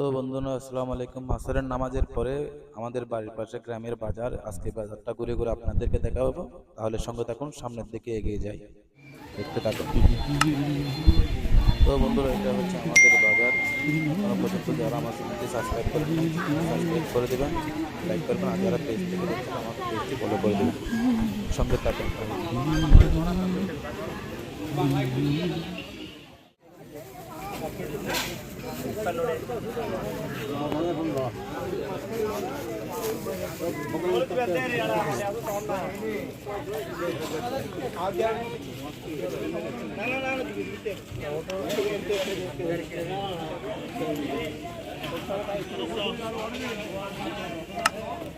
তো বন্ধুরা, আসসালামু আলাইকুম। আসরের নামাজের পরে আমাদের বাড়ির পাশে গ্রামের বাজার, আজকে বাজারটা ঘুরে ঘুরে আপনাদেরকে দেখাবো। তাহলে সঙ্গে থাকুন, সামনের দিকে এগিয়ে যাই। দেখতে থাকুন। তো বন্ধুরা, এটা হচ্ছে আমাদের বাজার। পর্যন্ত যারা আমার চ্যানেলটি সাবস্ক্রাইব করেন সাবস্ক্রাইব করে দেবেন, লাইক করবেন, আর যারা পেজ থেকে দেখছেন, আমাকে পেজটি ফলো করে দেবেন। সঙ্গে থাকুন।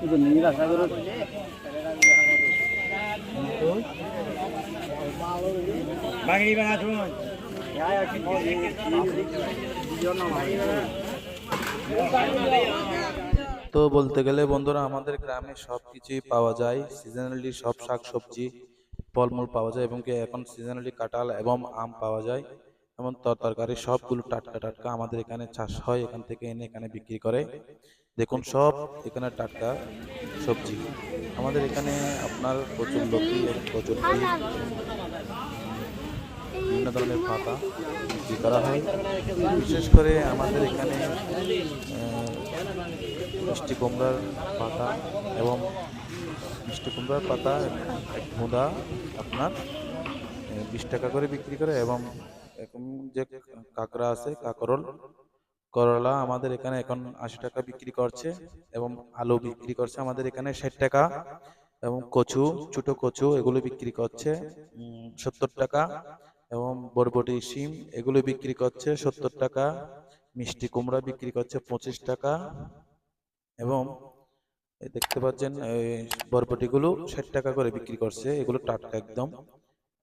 ಇದು ನೀರು ಹಾಕಿದ್ರು বাঙালি বাঙা শুনুন তো বলতে গেলে বন্ধুরা, আমাদের গ্রামে সব কিছুই পাওয়া যায়। সিজনালি সব শাক সবজি ফলমূল পাওয়া যায় এবং কি এখন সিজনালি কাঁঠাল এবং আম পাওয়া যায়। এবং তরকারি সবগুলো টাটকা টাটকা আমাদের এখানে চাষ হয়, এখান থেকে এনে এখানে বিক্রি করে। দেখুন, সব এখানে টাটকা সবজি। আমাদের এখানে আপনার প্রচুর লতি এবং প্রচুর বিভিন্ন ধরনের পাতা বিক্রি করা হয়। বিশেষ করে আমাদের এখানে মিষ্টি কুমড়ার পাতা এবং মিষ্টি কুমড়ার পাতা মুদা আপনার বিশ টাকা করে বিক্রি করে এবং এখন যে কাঁকড়া আছে, কাঁকরোল, করলা আমাদের এখানে এখন আশি টাকা বিক্রি করছে এবং আলু বিক্রি করছে আমাদের এখানে ষাট টাকা এবং কচু, ছোট কচু এগুলো বিক্রি করছে সত্তর টাকা। এবং বরবটি, শিম এগুলো বিক্রি করছে সত্তর টাকা, মিষ্টি কুমড়া বিক্রি করছে পঁচিশ টাকা এবং দেখতে পাচ্ছেন, এই বরবটিগুলো ষাট টাকা করে বিক্রি করছে, এগুলো টাটকা একদম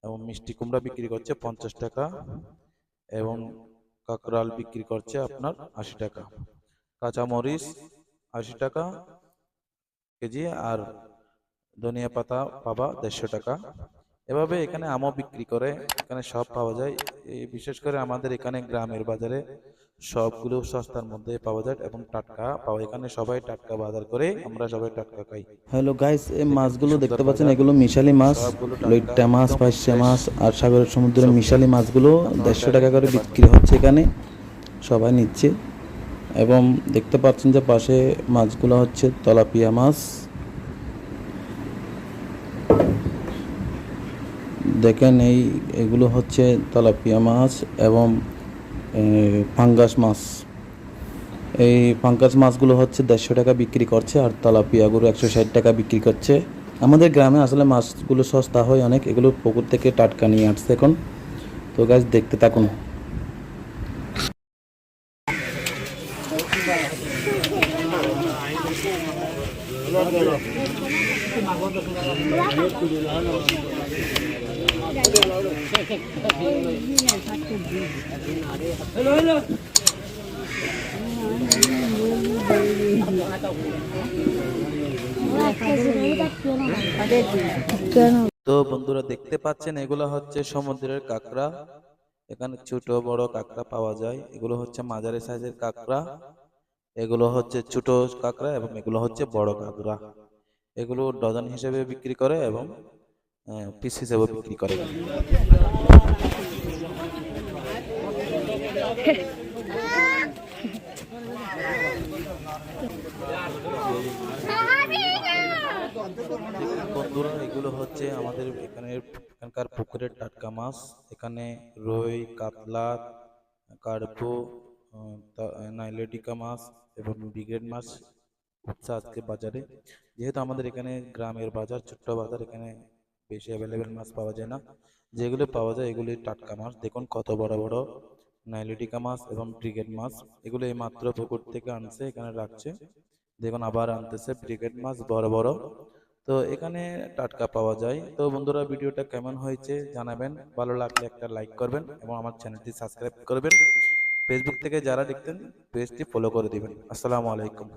এবং মিষ্টি কুমড়া বিক্রি করছে পঞ্চাশ টাকা এবং কাকরাল বিক্রি করছে আপনার আশি টাকা, কাঁচামরিচ আশি টাকা কেজি আর ধনিয়া পাতা পাবা দেড়শো টাকা এভাবে এখানে আমও বিক্রি করে এখানে সব পাওয়া যায়। এই বিশেষ করে আমাদের এখানে গ্রামের বাজারে সবগুলো সস্তার মধ্যে পাওয়া যায় এবং টাটকা পাওয়া এখানে সবাই টাটকা বাজার করে আমরা সবাই টাটকা খাই। হ্যালো গাইস এই মাছগুলো দেখতে পাচ্ছেন এগুলো মিশালি মাছ লইট্টা মাছ একদম মাছ আর সাগরের সমুদ্রের মিশালি মাছগুলো দেড়শো টাকা করে বিক্রি হচ্ছে এখানে সবাই নিচ্ছে। এবং দেখতে পাচ্ছেন যে পাশে মাছগুলো হচ্ছে তলাপিয়া মাছ। দেখেন এই এগুলো হচ্ছে তলাপিয়া মাছ এবং এ, পাঙ্গাস মাছ। এই পাঙ্কাস মাছগুলো হচ্ছে দেড়শো টাকা বিক্রি করছে আর তেলাপিয়াগুলো একশো ষাট টাকা বিক্রি করছে। আমাদের গ্রামে আসলে মাছগুলো সস্তা হয় অনেক এগুলো পুকুর থেকে টাটকা নিয়ে আসছে এখন। তো গাছ দেখতে থাকুন। তো বন্ধুরা দেখতে পাচ্ছেন, এগুলো হচ্ছে সমুদ্রের কাঁকড়া। এখানে ছোট বড় কাঁকড়া পাওয়া যায়। এগুলো হচ্ছে মাঝারি সাইজের কাঁকড়া। এগুলো হচ্ছে ছোট কাঁকড়া এবং এগুলো হচ্ছে বড় কাঁকড়া। এগুলো ডজন হিসেবে বিক্রি করে এবং পিস হিসেবে বিক্রি করে। বন্ধুরা, এগুলো হচ্ছে আমাদের এখানে এখানকার পুকুরের টাটকা মাছ। এখানে রুই, কাতলা, কার্পো নাইলেটিকা মাছ এবং ব্রিগেড মাছ উঠছে আজকে বাজারে। যেহেতু আমাদের এখানে গ্রামের বাজার, ছোট্ট বাজার, এখানে বেশি অ্যাভেলেবেল মাছ পাওয়া যায় না। যেগুলো পাওয়া যায় এগুলি টাটকা মাছ। দেখুন কত বড় বড় নাইলেটিকা মাছ এবং ব্রিগেড মাছ। এগুলো এই মাত্র পুকুর থেকে আনছে, এখানে রাখছে। দেখুন আবার আনতেছে ব্রিগেড মাছ, বড় বড়। তো এখানে টাটকা পাওয়া যায়। তো বন্ধুরা, ভিডিওটা কেমন হয়েছে জানাবেন। ভালো লাগলে একটা লাইক করবেন এবং আমার চ্যানেলটি সাবস্ক্রাইব করবেন। ফেসবুক থেকে যারা দেখতেন, পেজটি ফলো করে দিবেন। আসসালামু আলাইকুম।